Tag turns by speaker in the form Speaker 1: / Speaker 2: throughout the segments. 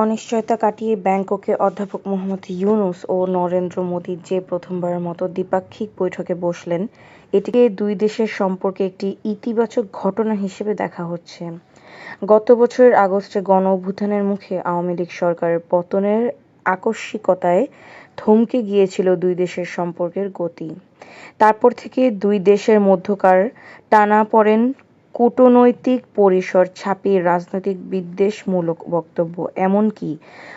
Speaker 1: অনিশ্চয়তা কাটিয়ে ব্যাংককে অধ্যাপক মোহাম্মদ ইউনূস ও নরেন্দ্র মোদি যে প্রথমবারের মতো দ্বিপাক্ষিক বৈঠকে বসলেন, এটিকে দুই দেশের সম্পর্কে একটি ইতিবাচক ঘটনা হিসেবে দেখা হচ্ছে। গত বছরের আগস্টে গণঅভ্যুত্থানের মুখে আওয়ামী লীগ সরকারের পতনের আকস্মিকতায় থমকে গিয়েছিল দুই দেশের সম্পর্কের গতি। তারপর থেকে দুই দেশের মধ্যকার টানাপোড়েন কূটনৈতিক পরিসর ছাপিয়ে রাজনৈতিক বিদ্বেষমূলক বক্তব্য, এমনকি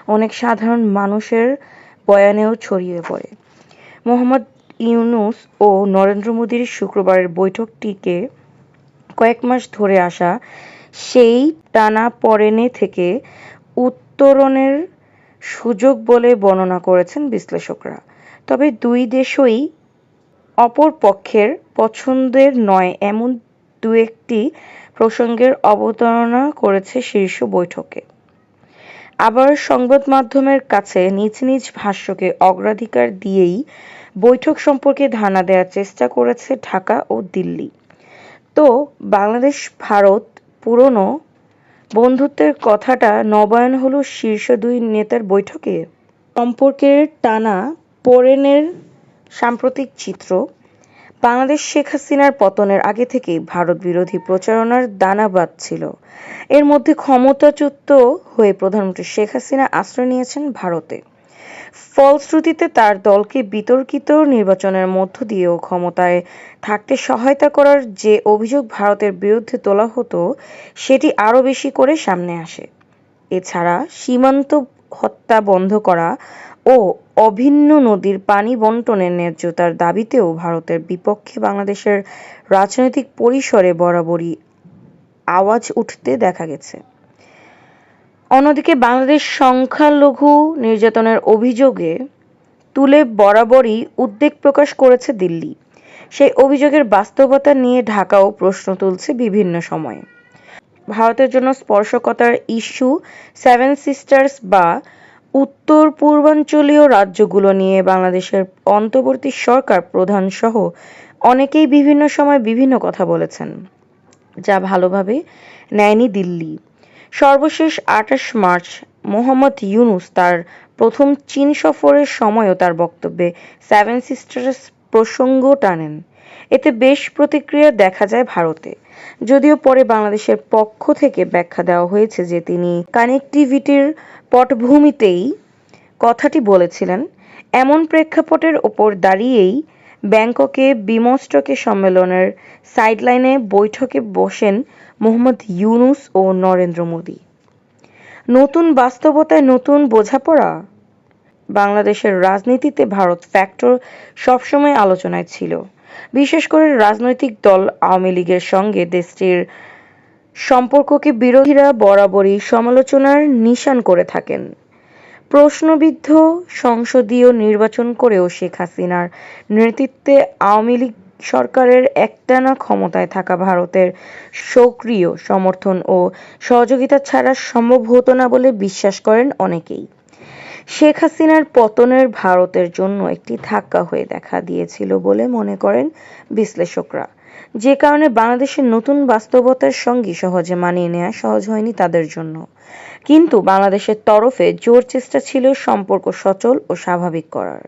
Speaker 1: অনেক সাধারণ মানুষের বয়ানেও ছড়িয়ে পড়ে। মোহাম্মদ ইউনূস ও নরেন্দ্র মোদির শুক্রবারের বৈঠকটিকে কয়েক মাস ধরে আসা সেই টানাপোড়েনে থেকে উত্তরণের সুযোগ বলে বর্ণনা করেছেন বিশ্লেষকরা তবে দুই দেশই অপর পক্ষের পছন্দের নয় এমন দু-একটি প্রসঙ্গের অবতারণা করেছে শীর্ষ বৈঠকে। আবার সংবাদ মাধ্যমের কাছে নিজ নিজ ভাষ্যকে অগ্রাধিকার দিয়েই বৈঠক সম্পর্কে ধারণা দেওয়ার চেষ্টা করেছে ঢাকা ও দিল্লি। তো বাংলাদেশ-ভারত পুরোনো বন্ধুত্বের কথাটা নবায়ন হলো শীর্ষ দুই নেতার বৈঠকে? সম্পর্কের টানা-পোড়েনের সাম্প্রতিক চিত্র বাংলাদেশ শেখ হাসিনার পতনের আগে থেকেই ভারত-বিরোধী প্রচারণার দানা বাঁধছিল। এর মধ্যে ক্ষমতাচ্যুত হয়ে প্রধানমন্ত্রী শেখ হাসিনা আশ্রয় নিয়েছেন ভারতে। ফলশ্রুতিতে তার দলকে বিতর্কিত নির্বাচনের মধ্য দিয়েও ক্ষমতায় থাকতে সহায়তা করার যে অভিযোগ ভারতের বিরুদ্ধে তোলা হতো, সেটি আরও বেশি করে সামনে আসে। এছাড়া সীমান্ত হত্যা বন্ধ করা ও অভিন্ন নদীর পানি বণ্টনের ন্যায্যতার দাবিতেও ভারতের বিপক্ষে বাংলাদেশের রাজনৈতিক পরিসরে বরাবরই আওয়াজ উঠতে দেখা গেছে। অন্যদিকে বাংলাদেশ সংখ্যালঘু নির্যাতনের অভিযোগে তুলে বরাবরই উদ্বেগ প্রকাশ করেছে দিল্লি। সেই অভিযোগের বাস্তবতা নিয়ে ঢাকাও প্রশ্ন তুলছে বিভিন্ন সময়ে। ভারতের জন্য স্পর্শকতার ইস্যু, সেভেন সিস্টার্স বা উত্তর-পূর্বাঞ্চলীয় রাজ্যগুলো নিয়ে বাংলাদেশের অন্তর্বর্তী সরকার প্রধান সহ অনেকেই বিভিন্ন সময় বিভিন্ন কথা বলেছেন, যা ভালোভাবে নেয়নি দিল্লি। সর্বশেষ আটাশ মার্চ মোহাম্মদ ইউনুস তার প্রথম চীন সফরের সময়ও তার বক্তব্যে সেভেন সিস্টার্স প্রসঙ্গ টানেন। এতে বেশ প্রতিক্রিয়া দেখা যায় ভারতে। যদিও পরে বাংলাদেশের পক্ষ থেকে ব্যাখ্যা দেওয়া হয়েছে যে তিনি কানেক্টিভিটির পটভূমিতেই কথাটি বলেছিলেন। এমন প্রেক্ষাপটের ওপর দাঁড়িয়েই ব্যাংককে বিমস্টেক সম্মেলনের সাইডলাইনে বৈঠকে বসেন মোহাম্মদ ইউনুস ও নরেন্দ্র মোদী নতুন বাস্তবতায় নতুন বোঝাপড়া? বাংলাদেশের রাজনীতিতে ভারত ফ্যাক্টর সবসময় আলোচনায় ছিল। বিশেষ করে রাজনৈতিক দল আওয়ামী লীগের সঙ্গে দেশটির সম্পর্ককে বিরোধীরা বরাবরই সমালোচনার নিশান করে থাকেন। প্রশ্নবিদ্ধ সংসদীয় নির্বাচন করেও শেখ হাসিনার নেতৃত্বে আওয়ামী লীগ সরকারের একটানা ক্ষমতায় থাকা ভারতের সক্রিয় সমর্থন ও সহযোগিতা ছাড়া সম্ভব হতো না বলে বিশ্বাস করেন অনেকেই। শেখ হাসিনার পতনের ভারতের জন্য একটি ধাক্কা হয়ে দেখা দিয়েছিল বলে মনে করেন বিশ্লেষকরা যে কারণে বাংলাদেশের নতুন বাস্তবতার সঙ্গে সহজে মানিয়ে নেওয়া সহজ হয়নি তাদের জন্য। কিন্তু বাংলাদেশের তরফে জোর চেষ্টা ছিল সম্পর্ক সচল ও স্বাভাবিক করার।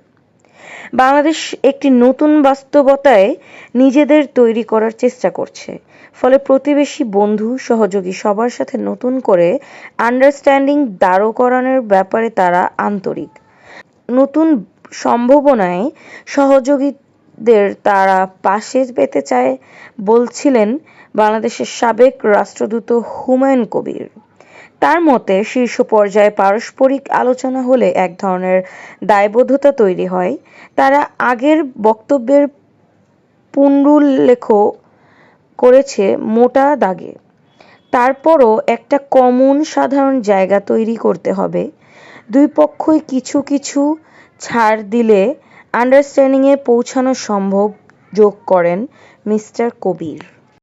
Speaker 1: বাংলাদেশ একটি নতুন বাস্তবতায় নিজেদের তৈরি করার চেষ্টা করছে। ফলে প্রতিবেশী, বন্ধু, সহযোগী সবার সাথে নতুন করে আন্ডারস্ট্যান্ডিং দাঁড়করানোর ব্যাপারে তারা আন্তরিক। নতুন সম্ভাবনায় সহযোগীদের তারা পাশে পেতে চায় বলছিলেন বাংলাদেশের সাবেক রাষ্ট্রদূত হুমায়ুন কবির। তাঁর মতে, শীর্ষ পর্যায়ে পারস্পরিক আলোচনা হলে এক ধরনের দায়বদ্ধতা তৈরি হয়। তারা আগের বক্তব্যের পুনরুল্লেখ করেছে মোটা দাগে। তারপরও একটা কমন সাধারণ জায়গা তৈরি করতে হবে। দুই পক্ষই কিছু কিছু ছাড় দিলে আন্ডারস্ট্যান্ডিংয়ে পৌঁছানো সম্ভব যোগ করেন মিস্টার কবির।